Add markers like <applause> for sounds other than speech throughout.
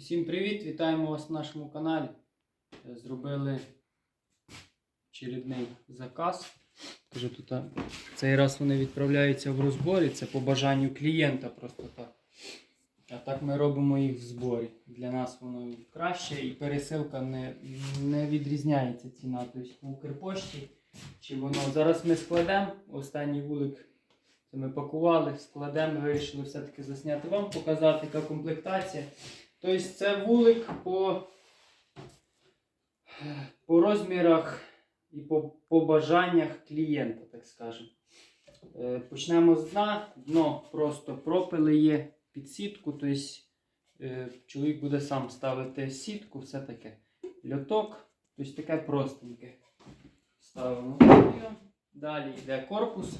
Усім привіт! Вітаємо вас на нашому каналі. Е, Зробили очередний заказ. Тож тут цей раз вони відправляються в розборі. Це по бажанню клієнта просто так. А так ми робимо їх в зборі. Для нас воно краще і пересилка не, не відрізняється ціна. Тобто по Укрпошті. Чи воно зараз ми складемо останній вулик. Це ми пакували, складемо, вирішили все-таки засняти вам, показати, яка комплектація. Тобто це вулик по, по розмірах і по, по бажаннях клієнта, так скажемо. Е, Почнемо з дна. Дно просто пропили є під сітку. Тобто е, чоловік буде сам ставити сітку, все таке. Льоток, тобто таке простеньке. Ставимо. Далі йде корпус.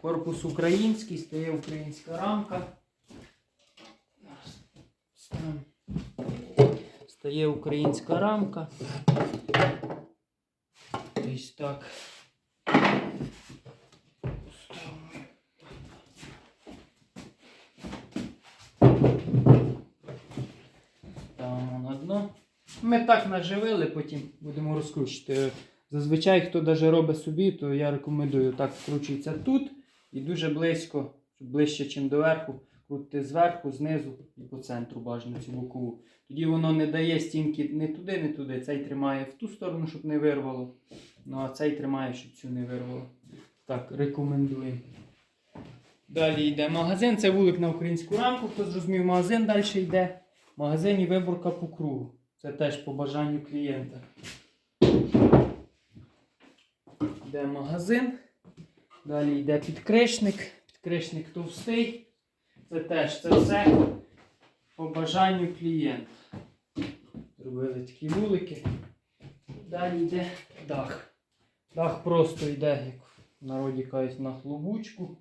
Корпус український, стає українська рамка. Ставимо. Стає українська рамка. Ось так. Ставимо на дно. Ми так наживили, потім будемо розкручувати. Зазвичай, хто даже робить собі, то я рекомендую так вкручується тут і дуже близько, ближче, ніж до крутити зверху, знизу і по центру бажано цю бокову. Тоді воно не дає стінки не туди, не туди. Цей тримає в ту сторону, щоб не вирвало. Ну а цей тримає, щоб цю не вирвало. Так, рекомендуємо. Далі йде магазин. Це вулик на українську рамку. Хто зрозумів, магазин далі йде. В магазині виборка по кругу. Це теж по бажанню клієнта. Йде магазин. Далі йде підкришник. Підкришник товстий. Це теж це все по бажанню клієнта. Зробили такі вулики. Далі йде дах. Дах просто йде, як в народі кажуть, на хлобучку.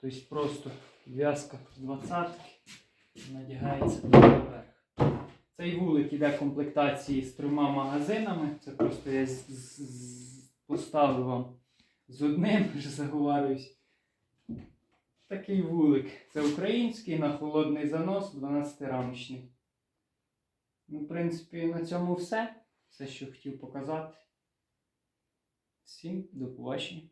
Тобто просто в'язка з двадцятки надягається наверх. Цей вулик іде в комплектації з трьома магазинами. Це просто я поставив вам з одним, вже <laughs> заговарююсь. Такий вулик. Це український на холодний занос 12-рамочний. Ну, в принципі, на цьому все. Все, що хотів показати. Всім до побачення.